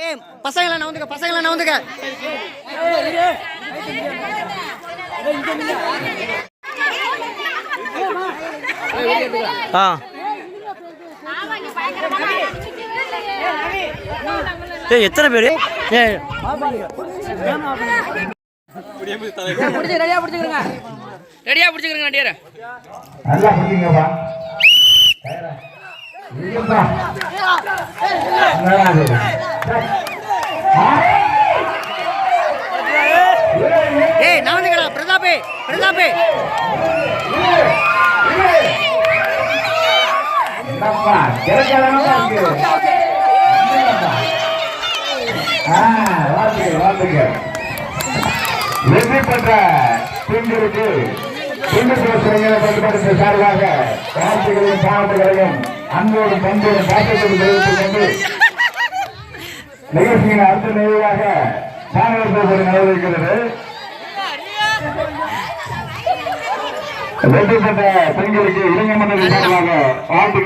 ஏய் பசங்களை நவுந்துக்க பசங்களை நவுந்துக்க. ஆ. ஏய் எத்தனை பேர்? ஏய். ரெடியா பிடிச்சிக்கிறங்க நடிகரை நல்லா பிடிங்கப்பா இல்லப்பா நல்லா? ஏய் நவுந்துக்கடா பிரதாபே பிரதாபே. வாழ்த்துக்கள். வெற்றி பெற்ற பெண்களுக்கு பட்டுப்படுத்த சார்பாக வாழ்த்துக்களையும் பாராட்டுகளையும் அன்போடு பண்போடு பாட்டத்தோடு தெரிவித்துக் கொண்டு நிகழ்ச்சியின் அடுத்த நிகழ்வாக மாணவர் போவது நடவடிக்கிறது வெற்றி பெற்ற பெண்களுக்கு இளைஞர் மன்னர் வாழ்த்து